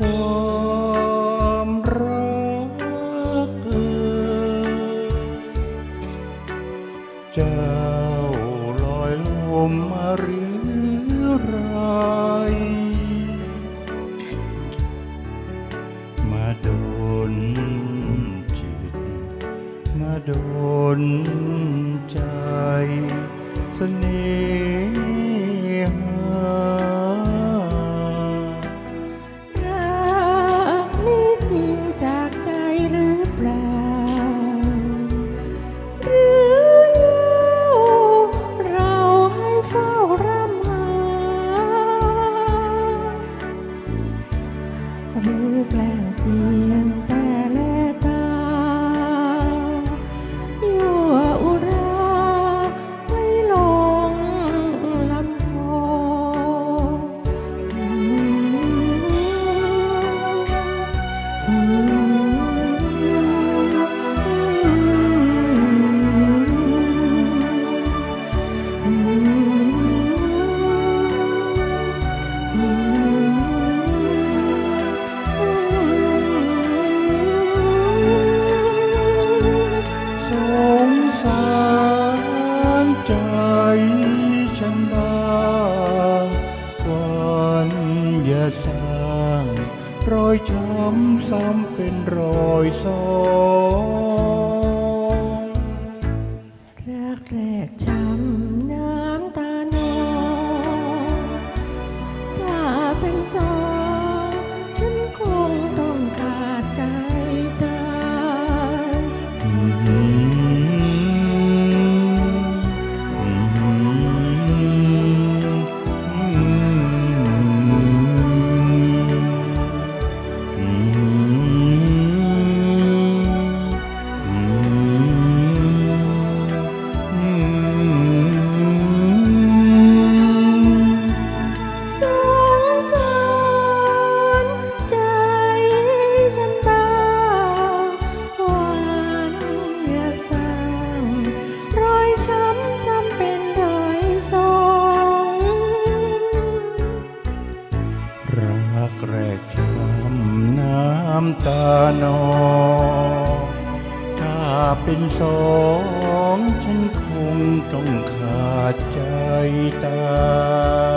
ความรักจ้ลอยลมมาหรือไรมาโดนจิต มาโดนใจสนิท หรือแกล้งเพียงแต่แลตา อยช้ำซ้ำเป็นรอยซ้อน รักแรกช้ำน้ำตานองถ้าเป็นสองฉันคงต้องขาดใจตาย